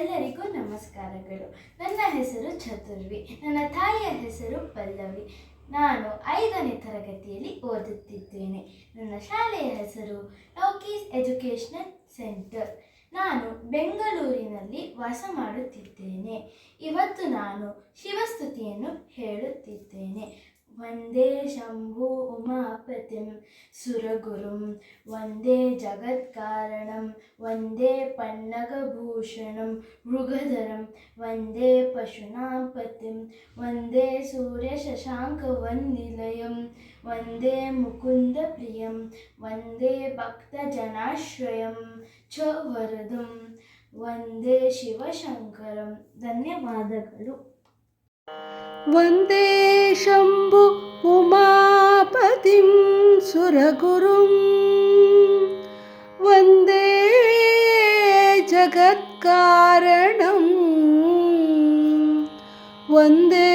ಎಲ್ಲರಿಗೂ ನಮಸ್ಕಾರಗಳು. ನನ್ನ ಹೆಸರು ಚತುರ್ವಿ, ನನ್ನ ತಾಯಿಯ ಹೆಸರು ಪಲ್ಲವಿ. ನಾನು ಐದನೇ ತರಗತಿಯಲ್ಲಿ ಓದುತ್ತಿದ್ದೇನೆ. ನನ್ನ ಶಾಲೆಯ ಹೆಸರು ಲೌಕೀಸ್ ಎಜುಕೇಷನಲ್ ಸೆಂಟರ್. ನಾನು ಬೆಂಗಳೂರಿನಲ್ಲಿ ವಾಸ ಮಾಡುತ್ತಿದ್ದೇನೆ. ಇವತ್ತು ನಾನು ಶಿವಸ್ತುತಿಯನ್ನು ಹೇಳುತ್ತಿದ್ದೇನೆ. ವಂದೇ ಶಂಭು ಉಮಾಪತಿಂ ಸುರಗುರುಂ ವಂದೇ ಜಗತ್ಕಾರಣಂ ವಂದೇ ಪನ್ನಗಭೂಷಣಂ ಮೃಗಧರಂ ವಂದೇ ಪಶುನಾಂ ಪತಿಂ ವಂದೇ ಸೂರ್ಯಶಶಾಂಕವನ್ನಿಲಯಂ ವಂದೇ ಮುಕುಂದಪ್ರಿಯಂ ವಂದೇ ಭಕ್ತಜನಾಶ್ರಯಂ ಚ ವರದಂ ವಂದೇ ಶಿವಶಂಕರಂ ಧನ್ಯವಾದಗಳು वन्दे शम्भु उमापतिं सुरगुरुं वन्दे जगत्कारणं वन्दे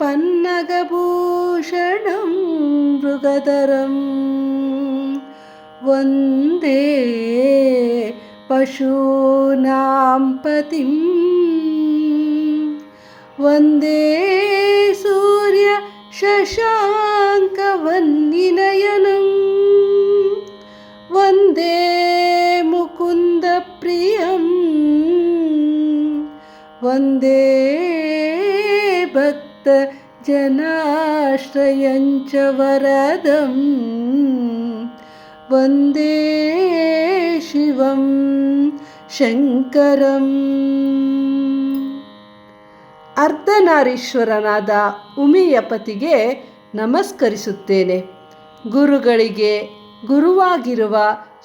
पन्नगभूषणं मृगधरं वन्दे पशूनां पतिम् वन्दे सूर्य शशाङ्कवन्निनयनं वन्दे मुकुन्दप्रियं वन्दे भक्तजनाश्रयञ्च वरदं वन्दे शिवं शङ्करम् ಅರ್ಧನಾರೀಶ್ವರನಾದ ಉಮಿಯ ಪತಿಗೆ ನಮಸ್ಕರಿಸುತ್ತೇನೆ. ಗುರುಗಳಿಗೆ ಗುರುವಾಗಿರುವ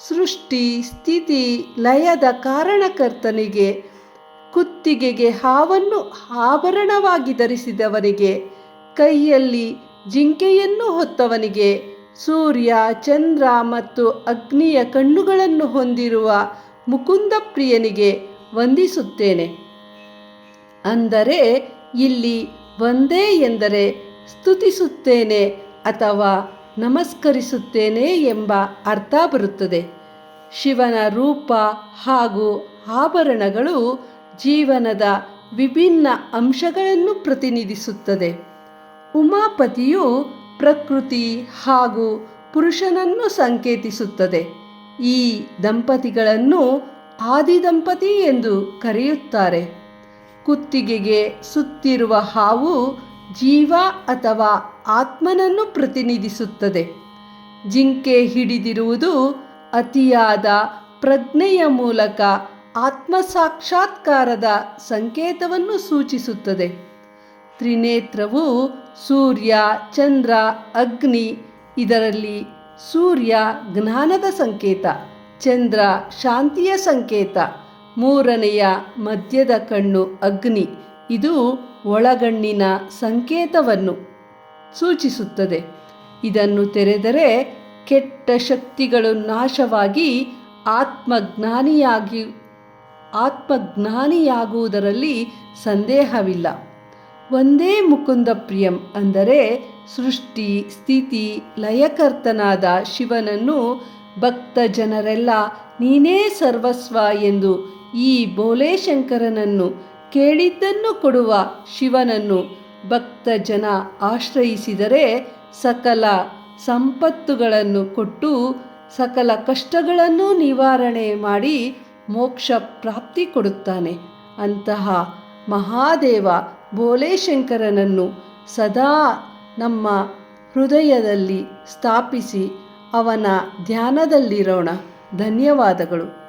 ಸೃಷ್ಟಿ, ಸ್ಥಿತಿ, ಲಯದ ಕಾರಣಕರ್ತನಿಗೆ, ಕುತ್ತಿಗೆಗೆ ಹಾವನ್ನು ಆಭರಣವಾಗಿ ಧರಿಸಿದವನಿಗೆ, ಕೈಯಲ್ಲಿ ಜಿಂಕೆಯನ್ನು ಹೊತ್ತವನಿಗೆ, ಸೂರ್ಯ, ಚಂದ್ರ ಮತ್ತು ಅಗ್ನಿಯ ಕಣ್ಣುಗಳನ್ನು ಹೊಂದಿರುವ ಮುಕುಂದ ಪ್ರಿಯನಿಗೆ ವಂದಿಸುತ್ತೇನೆ. ಅಂದರೆ ಇಲ್ಲಿ ಒಂದೇ ಎಂದರೆ ಸ್ತುತಿಸುತ್ತೇನೆ ಅಥವಾ ನಮಸ್ಕರಿಸುತ್ತೇನೆ ಎಂಬ ಅರ್ಥ ಬರುತ್ತದೆ. ಶಿವನ ರೂಪ ಹಾಗೂ ಆಭರಣಗಳು ಜೀವನದ ವಿಭಿನ್ನ ಅಂಶಗಳನ್ನು ಪ್ರತಿನಿಧಿಸುತ್ತದೆ. ಉಮಾಪತಿಯು ಪ್ರಕೃತಿ ಹಾಗೂ ಪುರುಷನನ್ನು ಸಂಕೇತಿಸುತ್ತದೆ. ಈ ದಂಪತಿಗಳನ್ನು ಆದಿದಂಪತಿ ಎಂದು ಕರೆಯುತ್ತಾರೆ. ಕುತ್ತಿಗೆಗೆ ಸುತ್ತಿರುವ ಹಾವು ಜೀವ ಅಥವಾ ಆತ್ಮನನ್ನು ಪ್ರತಿನಿಧಿಸುತ್ತದೆ. ಜಿಂಕೆ ಹಿಡಿದಿರುವುದು ಅತಿಯಾದ ಪ್ರಜ್ಞೆಯ ಮೂಲಕ ಆತ್ಮ ಸಾಕ್ಷಾತ್ಕಾರದ ಸಂಕೇತವನ್ನು ಸೂಚಿಸುತ್ತದೆ. ತ್ರಿನೇತ್ರವು ಸೂರ್ಯ, ಚಂದ್ರ, ಅಗ್ನಿ, ಇದರಲ್ಲಿ ಸೂರ್ಯ ಜ್ಞಾನದ ಸಂಕೇತ, ಚಂದ್ರ ಶಾಂತಿಯ ಸಂಕೇತ ಮೂರನೆಯ ಮಧ್ಯದ ಕಣ್ಣು ಅಗ್ನಿ. ಇದು ಒಳಗಣ್ಣಿನ ಸಂಕೇತವನ್ನು ಸೂಚಿಸುತ್ತದೆ. ಇದನ್ನು ತೆರೆದರೆ ಕೆಟ್ಟ ಶಕ್ತಿಗಳು ನಾಶವಾಗಿ ಆತ್ಮಜ್ಞಾನಿಯಾಗಿ, ಆತ್ಮಜ್ಞಾನಿಯಾಗುವುದರಲ್ಲಿ ಸಂದೇಹವಿಲ್ಲ. ಒಂದೇ ಮುಕುಂದ ಪ್ರಿಯಂ ಅಂದರೆ ಸೃಷ್ಟಿ, ಸ್ಥಿತಿ, ಲಯಕರ್ತನಾದ ಶಿವನನ್ನು ಭಕ್ತ ಜನರೆಲ್ಲ ನೀನೇ ಸರ್ವಸ್ವ ಎಂದು ಈ ಬೋಲೇಶಂಕರನನ್ನು ಕೇಳಿದ್ದನ್ನು ಕೊಡುವ ಶಿವನನ್ನು ಭಕ್ತ ಜನ ಆಶ್ರಯಿಸಿದರೆ ಸಕಲ ಸಂಪತ್ತುಗಳನ್ನು ಕೊಟ್ಟು ಸಕಲ ಕಷ್ಟಗಳನ್ನು ನಿವಾರಣೆ ಮಾಡಿ ಮೋಕ್ಷ ಪ್ರಾಪ್ತಿ ಕೊಡುತ್ತಾನೆ. ಅಂತಹ ಮಹಾದೇವ ಭೋಲೇಶಂಕರನನ್ನು ಸದಾ ನಮ್ಮ ಹೃದಯದಲ್ಲಿ ಸ್ಥಾಪಿಸಿ ಅವನ ಧ್ಯಾನದಲ್ಲಿರೋಣ. ಧನ್ಯವಾದಗಳು.